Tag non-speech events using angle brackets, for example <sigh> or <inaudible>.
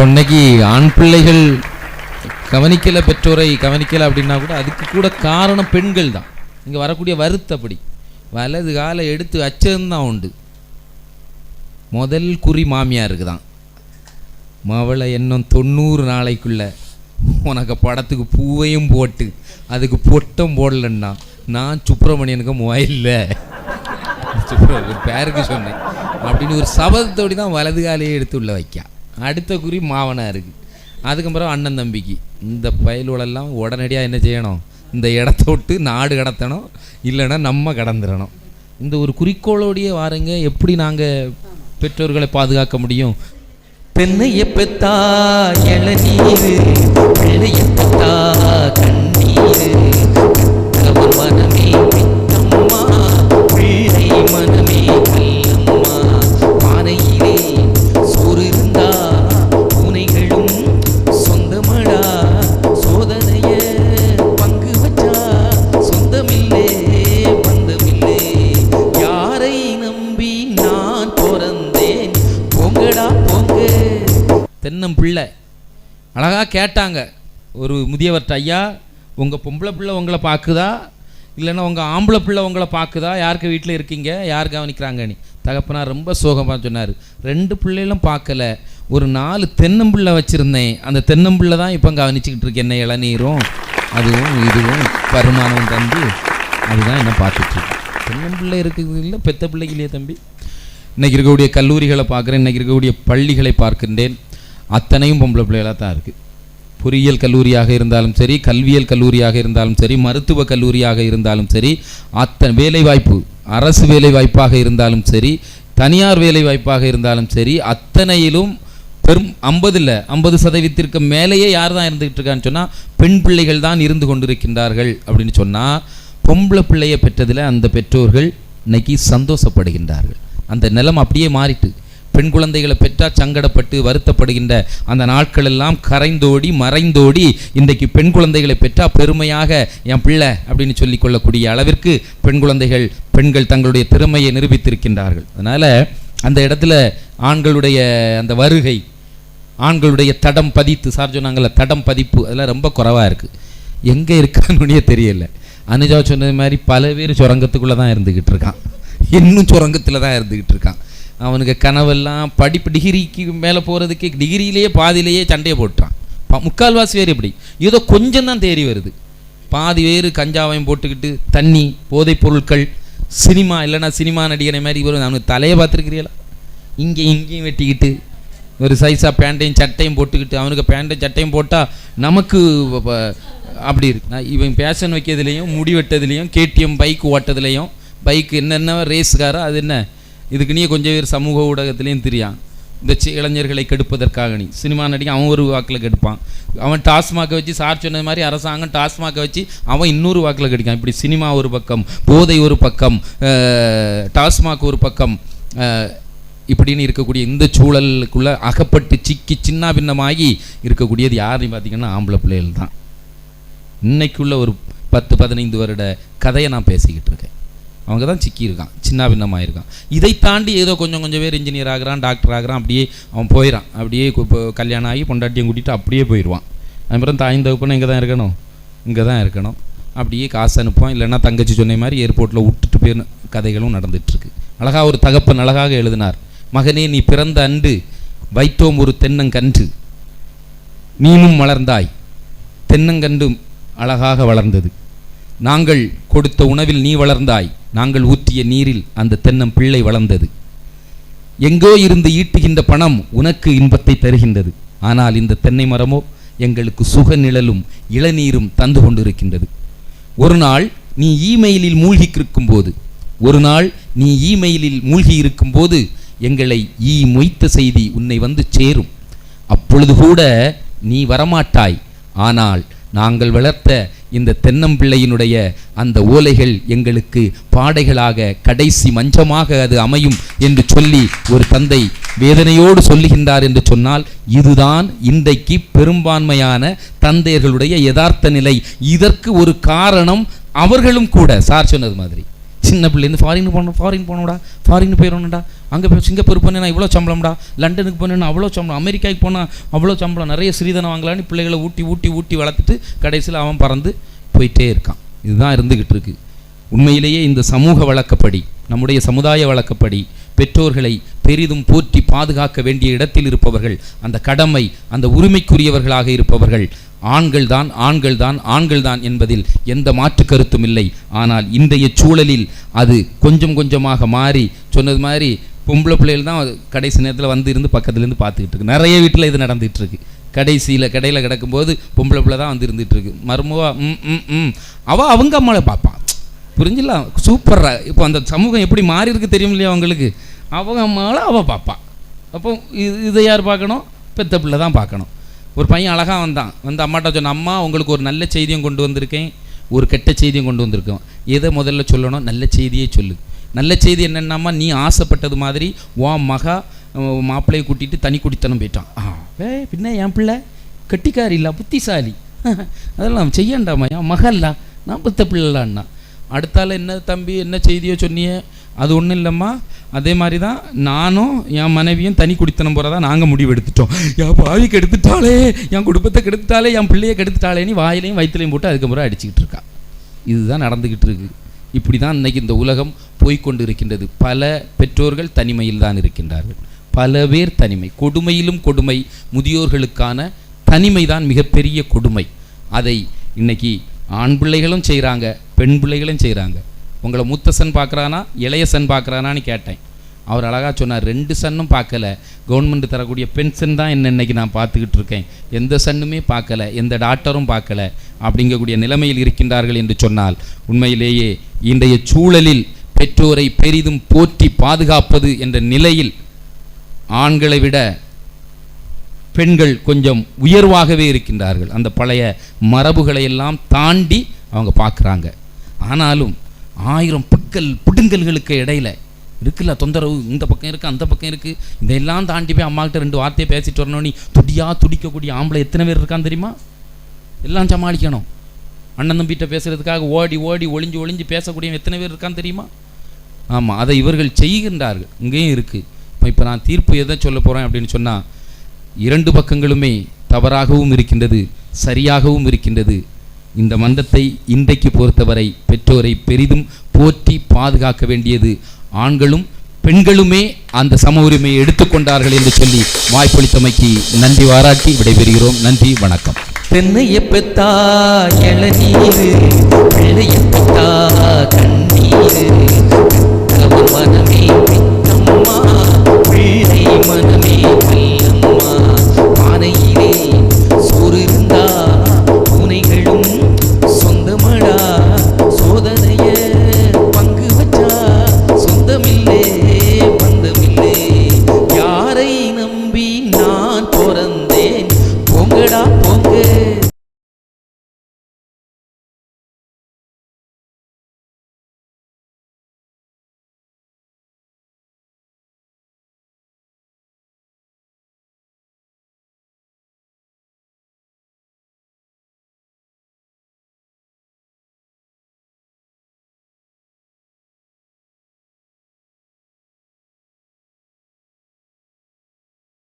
இப்போ இன்னைக்கு ஆண் பிள்ளைகள் கவனிக்கலை பெற்றோரை கவனிக்கலை அப்படின்னா கூட அதுக்கு கூட காரணம் பெண்கள் தான். இங்கே வரக்கூடிய வருத்தப்படி. வலது காலை எடுத்து வச்சதுதான் உண்டு. முதல் குறி மாமியாருக்கு தான். மவளை இன்னும் தொண்ணூறு நாளைக்குள்ள உனக்கு படத்துக்கு பூவையும் போட்டு அதுக்கு பொட்டம் போடலன்னா நான் சுப்பிரமணியனுக்கு மொபைலில் சுப்பிரமணியன் பேருக்கு சொன்னேன். அப்படின்னு ஒரு சபதத்தோடி தான் வலது காலையே எடுத்து உள்ள வைக்கா. அடுத்த குறி மாவனா இருக்குது அதுக்கப்புறம் அண்ணன் தம்பிக்கு. இந்த பயலுகளெல்லாம் உடனடியாக என்ன செய்யணும்? இந்த இடத்த விட்டு நாடு கடத்தணும். இல்லைன்னா நம்ம கடந்துடணும் இந்த ஒரு குறிக்கோளோடையே வாருங்க. எப்படி நாங்கள் பெற்றோர்களை பாதுகாக்க முடியும்? பெண்ணைய பெத்தா இளநீர் பிள்ளைய பெத்தா கண்ணீர். மனமே தென்னம் பிள்ளை. அழகாக கேட்டாங்க. ஒரு முதியவர்கிட்ட ஐயா உங்கள் பொம்பளை பிள்ளை உங்களை பார்க்குதா? இல்லைன்னா உங்கள் ஆம்பளை பிள்ளை உங்களை பார்க்குதா? யாருக்கு வீட்டில் இருக்கீங்க? யார் கவனிக்கிறாங்கன்னு? தகப்பனார் ரொம்ப சோகமாக சொன்னார். ரெண்டு பிள்ளைகளும் பார்க்கல. ஒரு நாலு தென்னம்பிள்ளை வச்சுருந்தேன். அந்த தென்னம்பிள்ளை தான் இப்போ கவனிச்சுக்கிட்டு இருக்கேன். என்ன இளநீரும் அதுவும் இதுவும் வருமானம் தந்து அதுதான் என்ன பார்த்துட்ருக்கு தென்னம்பிள்ளை இருக்குது இல்லை பெத்த பிள்ளைகளையே தம்பி? இன்றைக்கி இருக்கக்கூடிய கல்லூரிகளை பார்க்குறேன். இன்றைக்கி இருக்கக்கூடிய பள்ளிகளை பார்க்கின்றேன். அத்தனையும் பொம்பளை பிள்ளைகளாக தான் இருக்குது பொறியியல் கல்லூரியாக இருந்தாலும் சரி கல்வியல் கல்லூரியாக இருந்தாலும் சரி மருத்துவ கல்லூரியாக இருந்தாலும் சரி அத்தனை வேலைவாய்ப்பு அரசு வேலைவாய்ப்பாக இருந்தாலும் சரி தனியார் வேலைவாய்ப்பாக இருந்தாலும் சரி அத்தனையிலும் பெரும் ஐம்பது இல்லை ஐம்பது சதவீதத்திற்கு மேலேயே யார் தான் இருந்துகிட்டு இருக்கான்னு சொன்னால் பெண் பிள்ளைகள் தான் இருந்து கொண்டிருக்கின்றார்கள் அப்படின்னு சொன்னால் பொம்பளை பிள்ளையை பெற்றதில் அந்த பெற்றோர்கள் இன்னைக்கு சந்தோஷப்படுகின்றார்கள். அந்த நிலம் அப்படியே மாறிட்டு பெண் குழந்தைகளை பெற்றால் சங்கடப்பட்டு வருத்தப்படுகின்ற அந்த நாட்கள் எல்லாம் கரைந்தோடி மறைந்தோடி இன்றைக்கு பெண் குழந்தைகளை பெற்றால் பெருமையாக என் பிள்ளை அப்படின்னு சொல்லிக்கொள்ளக்கூடிய அளவிற்கு பெண் குழந்தைகள் பெண்கள் தங்களுடைய திறமையை நிரூபித்திருக்கின்றார்கள். அதனால் அந்த இடத்துல ஆண்களுடைய அந்த வருகை ஆண்களுடைய தடம் பதித்து சார் சொன்னாங்கள்ல தடம் பதிப்பு அதெல்லாம் ரொம்ப குறைவாக இருக்குது எங்கே இருக்கான்னு தெரியல. அனுஜா சொன்னது மாதிரி பல பேர் சுரங்கத்துக்குள்ளே தான் இருந்துக்கிட்டு இருக்கான். இன்னும் சுரங்கத்தில் தான் இருந்துக்கிட்டு இருக்கான். அவனுக்கு கனவெல்லாம் படிப்பு டிகிரிக்கு மேலே போகிறதுக்கு டிகிரியிலேயே பாதியிலேயே சண்டையை போட்டுறான் முக்கால்வாசி பேர் இப்படி. ஏதோ கொஞ்சம் தான் தேறி வருது. பாதி பேர் கஞ்சாவையும் போட்டுக்கிட்டு தண்ணி போதைப் பொருட்கள் சினிமா இல்லைன்னா சினிமா நடிகனை மாதிரி இவரும் அவனுக்கு தலையை பார்த்துருக்கிறீங்களா? இங்கே இங்கேயும் வெட்டிக்கிட்டு ஒரு சைஸாக பேண்ட்டையும் சட்டையும் போட்டுக்கிட்டு அவனுக்கு பேண்ட்டையும் சட்டையும் போட்டால் நமக்கு அப்படி இருக்கு. இவன் பேஷன் வைக்கிறதுலையும் முடி வெட்டதுலேயும் கேடிஎம் பைக் ஓட்டதுலேயும் பைக் என்னென்ன ரேஸுக்காரோ அது என்ன? இதுக்கு நீ கொஞ்சம் பேர் சமூக ஊடகத்துலேயும் தெரியான். இந்த சி- இளைஞர்களை கெடுப்பதற்காக நீ. சினிமா நடிகை அவன் ஒரு வாக்கில் கெடுப்பான். அவன் டாஸ்மாகை வச்சு சார் சொன்னது மாதிரி அரசாங்கம் டாஸ்மாகை வச்சு அவன் இன்னொரு வாக்கில் கெடுக்கான். இப்படி சினிமா ஒரு பக்கம் போதை ஒரு பக்கம் டாஸ்மாக் ஒரு பக்கம் இப்படின்னு இருக்கக்கூடிய இந்த சூழலுக்குள்ள அகப்பட்டு சிக்கி சின்ன பின்னமாகி இருக்கக்கூடியது யாருன்னு பார்த்தீங்கன்னா ஆம்பளை பிள்ளைகள் தான். இன்னைக்குள்ள ஒரு பத்து பதினைந்து வருட கதையை நான் பேசிக்கிட்டு இருக்கேன். அவங்க தான் சிக்கியிருக்கான். சின்ன பின்னமாயிருக்கான். இதை தாண்டி ஏதோ கொஞ்சம் கொஞ்சம் பேர் இன்ஜினியர் ஆகுறான் டாக்டர் ஆகுறான் அப்படியே அவன் போயிடான் அப்படியே இப்போ கல்யாணம் ஆகி பொண்டாட்டியும் கூட்டிட்டு அப்படியே போயிடுவான். அப்புறம் தாயின் தகுப்புன்னு இங்கே தான் இருக்கணும். இங்கே தான் இருக்கணும். அப்படியே காசு அனுப்புவான். இல்லைன்னா தங்கச்சி சொன்ன மாதிரி ஏர்போர்ட்டில் விட்டுட்டு போய் கதைகளும் நடந்துகிட்ருக்கு அழகாக ஒரு தகப்பன் அழகாக எழுதினார். மகனே நீ பிறந்த அன்று வைத்தோம் ஒரு தென்னங்கன்று. நீனும் வளர்ந்தாய். தென்னங்கன்று அழகாக வளர்ந்தது. நாங்கள் கொடுத்த உணவில் நீ வளர்ந்தாய். நாங்கள் ஊற்றிய நீரில் அந்த தென்னம் பிள்ளை வளர்ந்தது. எங்கோ இருந்து ஈட்டுகின்ற பணம் உனக்கு இன்பத்தை தருகின்றது. ஆனால் இந்த தென்னை மரமோ எங்களுக்கு சுக நிழலும் இளநீரும் தந்து கொண்டிருக்கின்றது. ஒரு நாள் நீ இமெயிலில் மூழ்கி இருக்கும்போது ஒரு நாள் நீ இமெயிலில் மூழ்கி இருக்கும்போது எங்களை ஈ மொய்த்த செய்தி உன்னை வந்து சேரும். அப்பொழுது கூட நீ வரமாட்டாய். ஆனால் நாங்கள் வளர்த்த இந்த தென்னம்பிள்ளையினுடைய அந்த ஓலைகள் எங்களுக்கு பாடைகளாக கடைசி மஞ்சமாக அது அமையும் என்று சொல்லி ஒரு தந்தை வேதனையோடு சொல்லுகின்றார் என்று சொன்னால் இதுதான் இன்றைக்கு பெரும்பான்மையான தந்தையர்களுடைய யதார்த்த நிலை. இதற்கு ஒரு காரணம் அவர்களும் கூட. சார் சொன்னது மாதிரி. சின்ன பிள்ளைந்து ஃபாரின் போனோம் ஃபாரின் போனோடா ஃபாரின் போயிடணும்டா. அங்கே போய் சிங்கப்பூர் போனேன்னா இவ்வளோ சம்பளம்டா லண்டனுக்கு போனேன்னா அவ்வளோ சம்பளம் அமெரிக்காவுக்கு போனால் அவ்வளோ சம்பளம் நிறைய சிறிதனம் வாங்கலான்னு பிள்ளைகளை ஊட்டி ஊட்டி ஊட்டி வளர்த்துட்டு கடைசியில் அவன் பறந்து போயிட்டே இருக்கான். இதுதான் இருந்துக்கிட்டு இருக்கு. உண்மையிலேயே இந்த சமூக வழக்கப்படி நம்முடைய சமுதாய வழக்கப்படி பெற்றோர்களை பெரிதும் போற்றி பாதுகாக்க வேண்டிய இடத்தில் இருப்பவர்கள் அந்த கடமை அந்த உரிமைக்குரியவர்களாக இருப்பவர்கள் ஆண்கள் தான் ஆண்கள் தான் ஆண்கள் தான் என்பதில் எந்த மாற்று கருத்தும் இல்லை. ஆனால் இன்றைய சூழலில் அது கொஞ்சம் கொஞ்சமாக மாறி சொன்னது மாதிரி பொம்பளை பிள்ளைகள் தான் கடைசி நேரத்தில் வந்து இருந்து பக்கத்துலேருந்து பார்த்துக்கிட்டு இருக்கு. நிறைய வீட்டில் இது நடந்துகிட்டு இருக்கு. கடைசியில் கடையில் கிடக்கும்போது பொம்பளை பிள்ளை தான் வந்து இருந்துகிட்டு இருக்கு. மருமவா ம் ம் ம். அவள் அவங்க அம்மாவை பார்ப்பான் புரிஞ்சிடலாம் சூப்பராக இப்போ அந்த சமூகம் எப்படி மாறி இருக்கு தெரியும் இல்லையா அவங்களுக்கு? அவங்க அம்மாவை அவள் பார்ப்பான் அப்போ இது இதை யார் பார்க்கணும்? பெத்த பிள்ளை தான் பார்க்கணும். ஒரு பையன் அழகாக வந்தான். வந்து அம்மாட்ட சொன்ன அம்மா உங்களுக்கு ஒரு நல்ல செய்தியும் கொண்டு வந்திருக்கேன். ஒரு கெட்ட செய்தியும் கொண்டு வந்திருக்கோம். எதை முதல்ல சொல்லணும்? நல்ல செய்தியே சொல்லு. நல்ல செய்தி என்னென்னாம்மா நீ ஆசைப்பட்டது மாதிரி வா மகா மாப்பிள்ளையை கூட்டிகிட்டு தனி குடித்தனம் போயிட்டான். ஆ வே பின்ன என் பிள்ளை? கட்டிக்காரி இல்லை புத்திசாலி. <laughs> அதெல்லாம் செய்யண்டாமா என் மகல்லா நான் புத்த பிள்ளைலான்னா. அடுத்தால என்ன தம்பி என்ன செய்தியோ சொன்னியே அது ஒன்றும் இல்லைம்மா. அதே மாதிரி தான் நானும் என் மனைவியும் தனி குடித்தனம் போகிறதா நாங்கள் முடிவு எடுத்துட்டோம். என் பாவி கெடுத்துட்டாலே என் குடும்பத்தை கெடுத்துட்டாலே என் பிள்ளையை கெடுத்துட்டாலேன்னு வாயிலையும் வயிற்றுலையும் போட்டு அதுக்கப்புறம் அடிச்சுக்கிட்டு இருக்கா. இதுதான் நடந்துக்கிட்டு இருக்குது இப்படி தான் இன்றைக்கி இந்த உலகம் போய்க்கொண்டு இருக்கின்றது பல பெற்றோர்கள் தனிமையில் தான் இருக்கின்றார்கள். பல பேர் தனிமை கொடுமையிலும் கொடுமை முதியோர்களுக்கான தனிமை தான் மிகப்பெரிய கொடுமை. அதை இன்னைக்கு ஆண் பிள்ளைகளும் செய்கிறாங்க பெண் பிள்ளைகளும் செய்கிறாங்க உங்களை மூத்த சன் பார்க்குறானா இளைய சன் பார்க்குறானான்னு கேட்டேன். அவர் அழகாக சொன்னார் ரெண்டு சன்னும் பார்க்கல. கவர்மெண்ட் தரக்கூடிய பென்ஷன் தான் என்ன இன்னைக்கு நான் பார்த்துக்கிட்டு இருக்கேன். எந்த சன்னுமே பார்க்கல எந்த டாக்டரும் பார்க்கல. அப்படிங்கக்கூடிய நிலைமையில் இருக்கின்றார்கள் என்று சொன்னால் உண்மையிலேயே இன்றைய சூழலில் பெற்றோரை பெரிதும் போற்றி பாதுகாப்பது என்ற நிலையில் ஆண்களை விட பெண்கள் கொஞ்சம் உயர்வாகவே இருக்கின்றார்கள். அந்த பழைய மரபுகளை எல்லாம் தாண்டி அவங்க பார்க்குறாங்க. ஆனாலும் ஆயிரம் பிக்கல் பிடுங்கல்களுக்கு இடையில இருக்குல்ல தொந்தரவு இந்த பக்கம் இருக்குது அந்த பக்கம் இருக்குது இதெல்லாம் தாண்டி போய் அம்மாக்கிட்ட ரெண்டு வார்த்தையை பேசிட்டு வரணும் நீ துடியா துடிக்கக்கூடிய ஆம்பளை எத்தனை பேர் இருக்கான்னு தெரியுமா? எல்லாம் சமாளிக்கணும். அண்ணன் தம்பிகிட்ட பேசுகிறதுக்காக ஓடி ஓடி ஒளிஞ்சு ஒளிஞ்சு பேசக்கூடிய எத்தனை பேர் இருக்கான்னு தெரியுமா? ஆமாம் அதை இவர்கள் செய்கின்றார்கள். இங்கேயும் இருக்குது இப்போ இப்போ நான் தீர்ப்பு எதை சொல்ல போகிறேன் அப்படின்னு சொன்னால் இரண்டு பக்கங்களுமே தவறாகவும் இருக்கின்றது சரியாகவும் இருக்கின்றது. இந்த மந்தத்தை இன்றைக்கு பொறுத்தவரை பெற்றோரை பெரிதும் போற்றி பாதுகாக்க வேண்டியது ஆண்களும் பெண்களுமே அந்த சம உரிமையை எடுத்துக்கொண்டார்கள் என்று சொல்லி வாய்ப்பளித்தமைக்கு நன்றி பாராட்டி விடைபெறுகிறோம். நன்றி வணக்கம். தென்னைய பெத்தா இளநீர் பிள்ளைய பெத்தா கண்ணீர்.